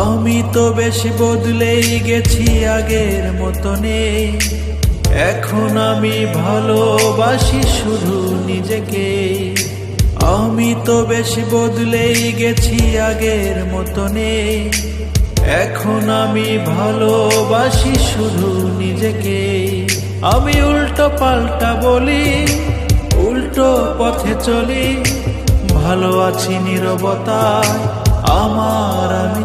আমি তো বেশি বদলেই গেছি আগের মতনে। এখন আমি ভালোবাসি শুধু নিজেকে। আমি তো বেশি বদলেই গেছি আগের মতনে। এখন আমি ভালোবাসি শুধু নিজেকে। আমি উল্টো পাল্টা বলি, উল্টো পথে চলি। ভালো আছি নিরবতায়, আমার আমি